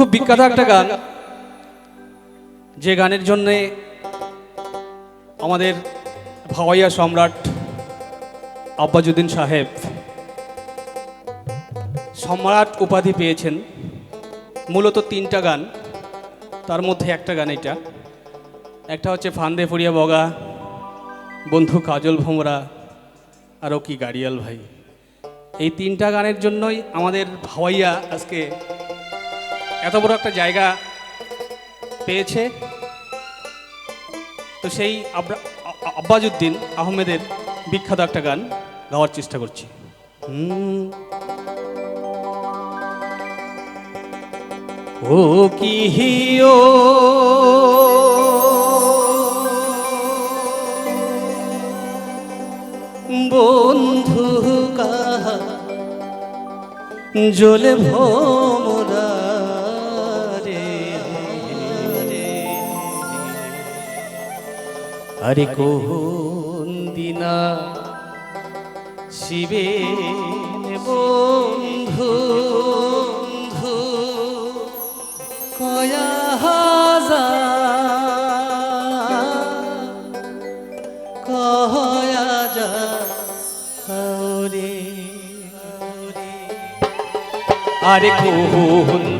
খুব বিখ্যাত একটা গান। যে গানের জন্যে আমাদের ভাওয়াইয়া সম্রাট আব্বাজুদ্দিন সাহেব সম্রাট উপাধি পেয়েছেন। মূলত তিনটা গান, তার মধ্যে একটা গান এটা একটা হচ্ছে ফান্দে ফুরিয়া বগা, বন্ধু কাজল ভোমরা আরও কি গাড়িয়াল ভাই। এই তিনটা গানের জন্যই আমাদের ভাওয়াইয়া আজকে এত বড় একটা জায়গা পেয়েছে। তো সেই আব্রা- আ- আ- আব্বাজুদ্দিন আহমেদের বিখ্যাত একটা গান গাওয়ার চেষ্টা করছি। ও কি হিও? বন্ধু কাহা? জলে ভোমরা আরে কোন দিনা শিবে বন্ধু বন্ধু কয়া আরে কোন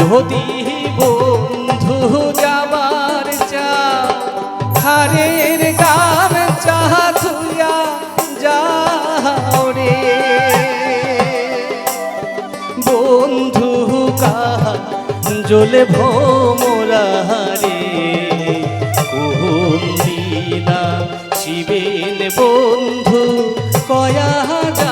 যদি বন্ধু যাবার চা ঘরের গান চাহা যাও রে। বন্ধু কাহা জলে ভোমরা রে দিনা শিবেন বন্ধু, কয়া যাও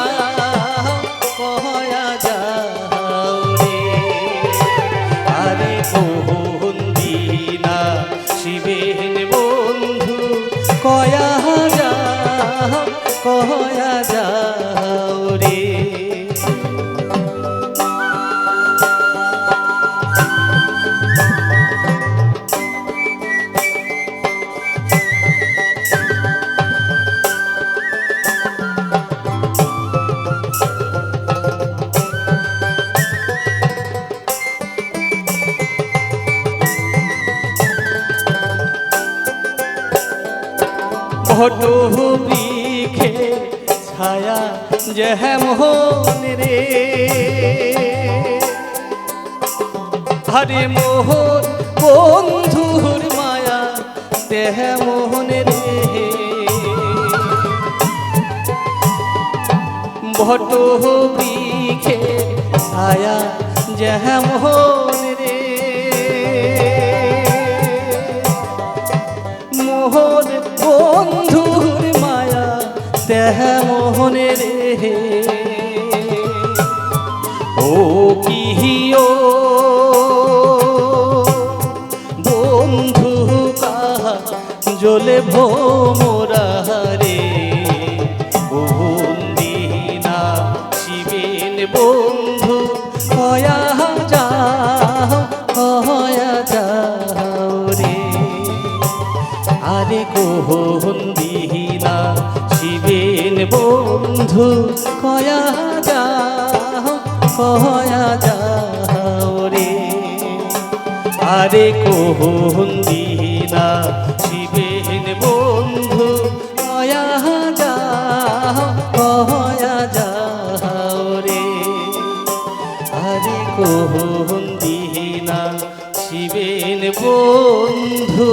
বট বৃক্ষে ছায়া জহ মোহন রে। হরে মোহন, বন্ধুর মায়া দেহ মোহন রে। বট বৃক্ষে ছায়া জহ মোহন মোহনে রে ও কিহিও বন্ধু কাহা জলে ভোমরা রে বন্দিনা শিবেন বন্ধু, হয়া যাও হয়া যাও রে। আরে শিবেন বন্ধু, কয়া যাও কয়া যাও রে। আরে কোহন দিনা শিবেন বন্ধু, কয়া যাও কয়া যাও রে। আরে কো মোহন দিহিনা শিবেন বন্ধু